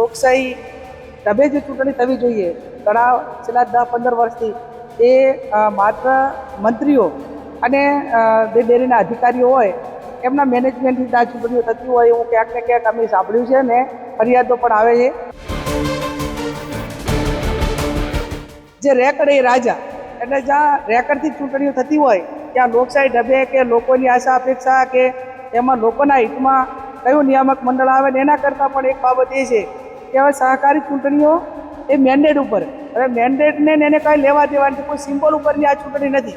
લોકશાહી ઢબે જે ચૂંટણી થવી જોઈએ ઘણા છેલ્લા દસ પંદર વર્ષથી, એ માત્ર મંત્રીઓ અને બે ડેરીના અધિકારીઓ હોય, એમના મેનેજમેન્ટથી આ ચૂંટણીઓ થતી હોય એવું ક્યાંક ને ક્યાંક અમે સાંભળ્યું છે ને ફરિયાદો પણ આવે છે. જે રેકડ એ રાજા, એટલે જ્યાં રેકડથી ચૂંટણીઓ થતી હોય, ત્યાં લોકશાહી ઢબે કે લોકોની આશા અપેક્ષા કે એમાં લોકોના હિતમાં કયું નિયામક મંડળ આવે ને એના કરતાં પણ એક બાબત એ છે કે હવે સહકારી ચૂંટણીઓ? એ મેન્ડેટ ઉપર. હવે મેન્ડેટને એને કાંઈ લેવા દેવાની કોઈ સિમ્બોલ ઉપરની આ ચૂંટણી નથી.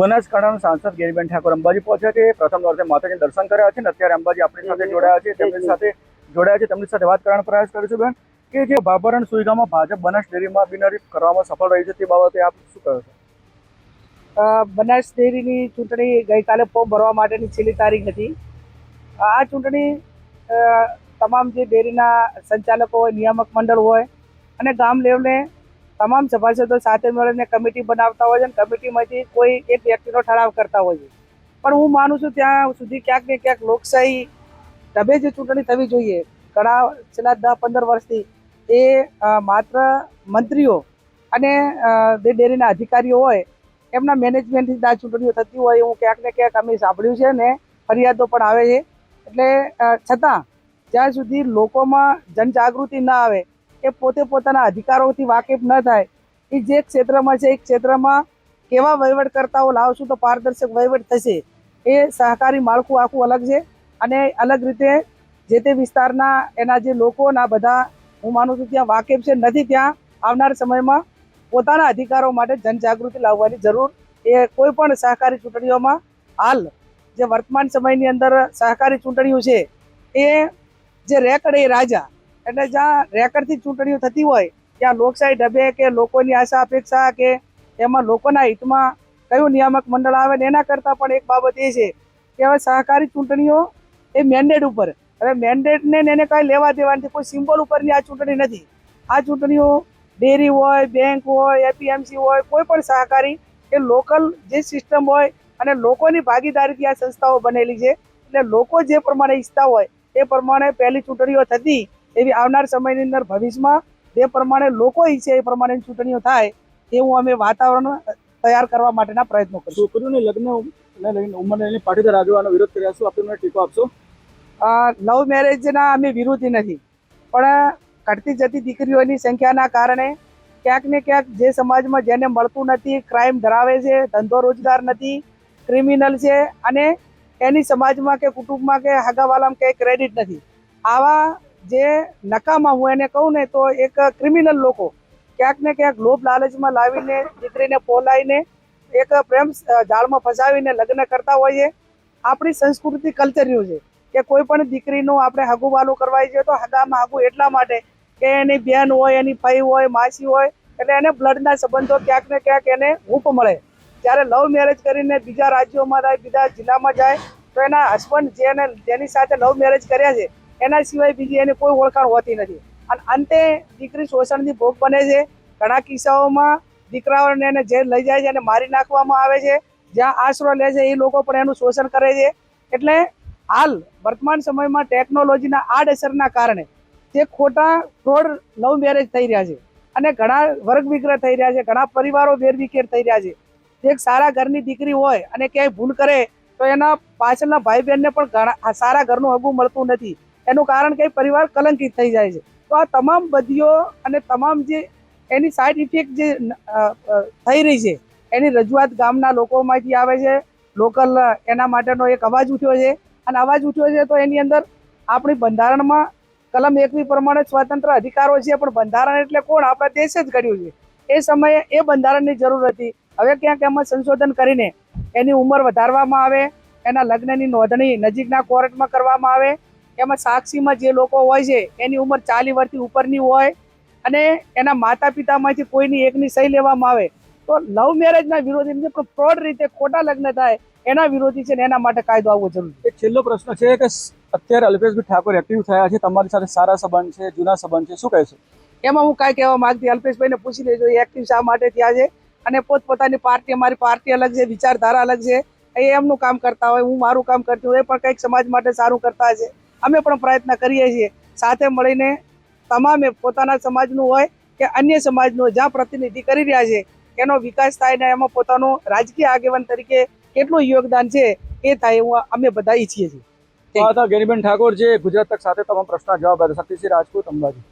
બનાસકાંઠાના સાંસદ ગેરીબેન ઠાકોર અંબાજી પહોંચ્યા છે. પ્રથમ વર્ષે માતાજીના દર્શન કર્યા છે અને અત્યારે અંબાજી આપણી સાથે જોડાયા છે. તેમની સાથે જોડાયા છે. તેમની સાથે વાત કરવાનો પ્રયાસ કરીશું બેન કે જે બાબરણ સુવિધામાં ભાજપ બનાસ ડેરીમાં બિનરી કરવામાં સફળ રહી છે તે બાબતે આપ શું કહો છો? બનાસ ડેરીની ચૂંટણી ગઈકાલે ફોર્મ ભરવા માટેની છેલ્લી તારીખ હતી. આ ચૂંટણી તમામ જે ડેરીના સંચાલકો હોય, નિયામક મંડળ હોય અને ગામ લેવલે તમામ સભાસદો સાથે મળીને કમિટી બનાવતા હોય છે અને કમિટીમાંથી કોઈ એક વ્યક્તિનો ઠરાવ કરતા હોય છે. પણ હું માનું છું ત્યાં સુધી ક્યાંક ને ક્યાંક લોકશાહી ઢબે જે ચૂંટણી થવી જોઈએ ઘણા છેલ્લા દસ પંદર વર્ષથી એ માત્ર મંત્રીઓ અને જે ડેરીના અધિકારીઓ હોય, એમના મેનેજમેન્ટથી આ ચૂંટણીઓ થતી હોય એવું ક્યાંક ને ક્યાંક અમે સાંભળ્યું છે ને ફરિયાદો પણ આવે છે. એટલે છતાં જ્યાં સુધી લોકોમાં જનજાગૃતિ ના આવે એ પોતે પોતાના અધિકારોથી વાકેફ ન થાય, એ જે ક્ષેત્રમાં છે, એ ક્ષેત્રમાં કેવા વહીવટકર્તાઓ લાવશું તો પારદર્શક વહીવટ થશે, એ સહકારી માળખું આખું અલગ છે. અને અલગ રીતે જે તે વિસ્તારના એના જે લોકોના બધા, હું માનું છું ત્યાં વાકેફ છે, નથી ત્યાં આવનાર સમયમાં પોતાના અધિકારો માટે જનજાગૃતિ લાવવાની જરૂર, એ કોઈ પણ સહકારી ચૂંટણીઓમાં હાલ જે વર્તમાન સમયની અંદર સહકારી ચૂંટણીઓ છે, એ જે રેકડ એ રાજા, એટલે જ્યાં રેકડથી ચૂંટણીઓ થતી હોય, ત્યાં લોકશાહી ઢબે કે લોકોની આશા અપેક્ષા કે એમાં લોકોના હિતમાં કયું નિયામક મંડળ આવે ને એના કરતાં પણ એક બાબત એ છે કે હવે સહકારી ચૂંટણીઓ એ મેન્ડેટ ઉપર. હવે મેન્ડેટને એને કાંઈ લેવા દેવા નથી, કોઈ સિમ્બોલ ઉપરની આ ચૂંટણી નથી. આ ચૂંટણીઓ ડેરી હોય, બેંક હોય એપીએમસી હોય, કોઈ પણ સહકારી એ લોકલ જે સિસ્ટમ હોય અને લોકોની ભાગીદારીથી આ સંસ્થાઓ બનેલી છે. એટલે લોકો જે પ્રમાણે ઈચ્છતા હોય એ પ્રમાણે પહેલી ચૂંટણીઓ થતી એવી આવનાર સમયની અંદર ભવિષ્યમાં જે પ્રમાણે લોકો ઈચ્છે એ પ્રમાણેની ચૂંટણીઓ થાય એવું અમે વાતાવરણ તૈયાર કરવા માટેના પ્રયત્નો કરીશું. છોકરીઓને લગ્ન લઈને ઉંમરને લઈને પાટીદાર આગેવાનો વિરોધ કર્યા શું આપણે ટેકો આપશો? લવ મેરેજના અમે વિરોધી નથી પણ ઘટતી જતી દીકરીઓની સંખ્યાના કારણે ક્યાંક ને ક્યાંક જે સમાજમાં જેને મળતું નથી ક્રાઇમ ધરાવે છે ધંધો રોજગાર નથી ક્રિમિનલ છે અને એની સમાજમાં કે કુટુંબમાં કે હગાવાલામાં કે ક્રેડિટ નથી. આવા જે નકામા હું એને કહું ને તો એક ક્રિમિનલ લોકો ક્યાંક ને ક્યાંક લોભ લાલચમાં લાવીને, દીકરીને પોલાઈને, એક પ્રેમ જાળમાં ફસાવીને લગ્ન કરતા હોઈએ આપણી સંસ્કૃતિ કલ્ચર્યું છે કે કોઈ પણ દીકરીનું આપણે હગું વાલું કરવાય છે તો હગામાં હગું એટલા માટે કે એની બહેન હોય, એની ફઈ હોય, માસી હોય, એટલે એને બ્લડના સંબંધો ક્યાંક ને ક્યાંક એને હૂંફ મળે. જ્યારે લવ મેરેજ કરીને બીજા રાજ્યોમાં જાય, બીજા જિલ્લામાં જાય, તો એના હસબન્ડ જેને જેની સાથે લવ મેરેજ કર્યા છે, એના સિવાય બીજી એની કોઈ ઓળખાણ હોતી નથી. અને અંતે દીકરી શોષણની ભોગ બને છે. ઘણા કિસ્સાઓમાં દીકરાઓને એને જેલ લઈ જાય છે અને મારી નાખવામાં આવે છે. જ્યાં આશરો લે છે, એ લોકો પણ એનું શોષણ કરે છે. એટલે હાલ વર્તમાન સમયમાં ટેકનોલોજીના આડઅસરના કારણે જે ખોટા ફ્રોડ લવ મેરેજ થઈ રહ્યા છે અને ઘણા વર્ગ વિગ્રહ થઈ રહ્યા છે, ઘણા પરિવારો વેરવિખેર થઈ રહ્યા છે. એક સારા ઘરની દીકરી હોય અને ક્યાંય ભૂલ કરે, તો એના પાછળના ભાઈ બહેનને પણ ઘણા સારા ઘરનું હગું મળતું નથી. એનું કારણ કે પરિવાર કલંકિત થઈ જાય છે. તો આ તમામ બદીઓ અને તમામ જે, એની સાઈડ ઇફેક્ટ જે થઈ રહી છે, એની રજૂઆત ગામના લોકોમાંથી આવે છે. લોકલ એના માટેનો એક અવાજ ઉઠ્યો છે. અને અવાજ ઉઠ્યો છે તો એની અંદર આપણી બંધારણમાં કલમ એકવી પ્રમાણે સ્વતંત્ર અધિકારો છે, પણ બંધારણ એટલે કોણ? આપણા દેશે જ કર્યું છે. એ સમયે એ બંધારણની જરૂર હતી. હવે ક્યાંક એમાં સંશોધન કરીને એની ઉંમર વધારવામાં આવે એના લગ્નની નોંધણી નજીકના કોર્ટમાં કરવામાં આવે એમાં સાક્ષીમાં જે લોકો હોય છે એની ઉંમર ચાલી વર્ષથી ઉપરની હોય અને એના માતા પિતામાંથી કોઈની એકની સહી લેવામાં આવે તો લવ મેરેજના વિરોધી નથી પણ ફ્રોડ રીતે ખોટા લગ્ન થાય એના વિરોધી છે ને એના માટે કાયદો આવવો જરૂરી છે. એક છેલ્લો પ્રશ્ન છે કે અત્યારે અલ્પેશભાઈ ઠાકોર એક્ટિવ થયા છે તમારી સાથે સારા સંબંધ છે જૂના સંબંધ છે શું કહેશો? એમાં હું કાંઈ કહેવા માંગતી અલ્પેશભાઈને પૂછી લેજો એક્ટિવ શા માટે થયા છે? અને પોતપોતાની પાર્ટી, અમારી પાર્ટી અલગ છે, વિચારધારા અલગ છે. એ એમનું કામ કરતા હોય, હું મારું કામ કરતી હોય, એ પણ કંઈક સમાજ માટે સારું કરતા હશે. અમે પણ પ્રયત્ન કરીએ છીએ. સાથે મળીને તમામે પોતાના સમાજનું હોય કે અન્ય સમાજનું હોય, જ્યાં પ્રતિનિધિ કરી રહ્યા છે, એનો વિકાસ થાય ને એમાં પોતાનું રાજકીય આગેવાન તરીકે કેટલું યોગદાન છે, એ થાય એવું અમે બધા ઈચ્છીએ છીએ. ગેનીબેન ઠાકોર જે ગુજરાત તક સાથે તમામ પ્રશ્ન જવાબ સતીશી રાજપૂત, અંબાજી.